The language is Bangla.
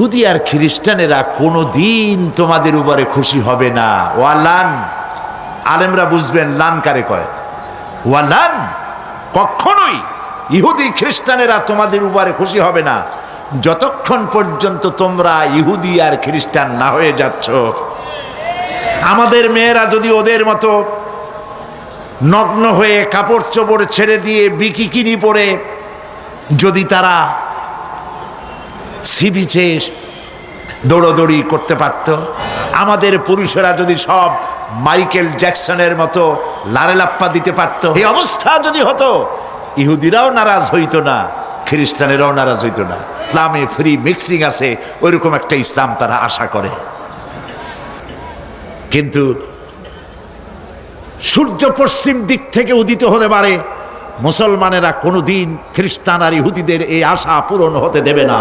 ইহুদি আর খ্রিস্টানেরা কোনো দিন তোমাদের উপরে খুশি হবে না। ওয়ালান আলেমরা বুঝবেন লান কারে কয়? ওয়ালান কখনোই ইহুদি খ্রিস্টানেরা তোমাদের উপরে খুশি হবে না। যতক্ষণ পর্যন্ত তোমরা ইহুদি আর খ্রিস্টান না হয়ে যাচ্ছ। আমাদের মেয়েরা যদি ওদের মতো নগ্ন হয়ে কাপড় চোপড় ছেড়ে দিয়ে বিকিকিনি পরে যদি তারা সি বিচে দৌড়োদৌড়ি করতে পারত। আমাদের পুরুষেরা যদি সব মাইকেল জ্যাকসনের মতো লারেলাপ্পা দিতে পারত, এই অবস্থা যদি হতো, ইহুদিরাও নারাজ হইতো না, খ্রিস্টানেরাও নারাজ হইতো না। ইসলামে ফ্রি মিক্সিং আছে, ওইরকম একটা ইসলাম তারা আশা করে। কিন্তু সূর্য পশ্চিম দিক থেকে উদিত হতে পারে মুসলমানেরা কোনোদিন খ্রিস্টান আর ইহুদিদের এই আশা পূরণ হতে দেবে না।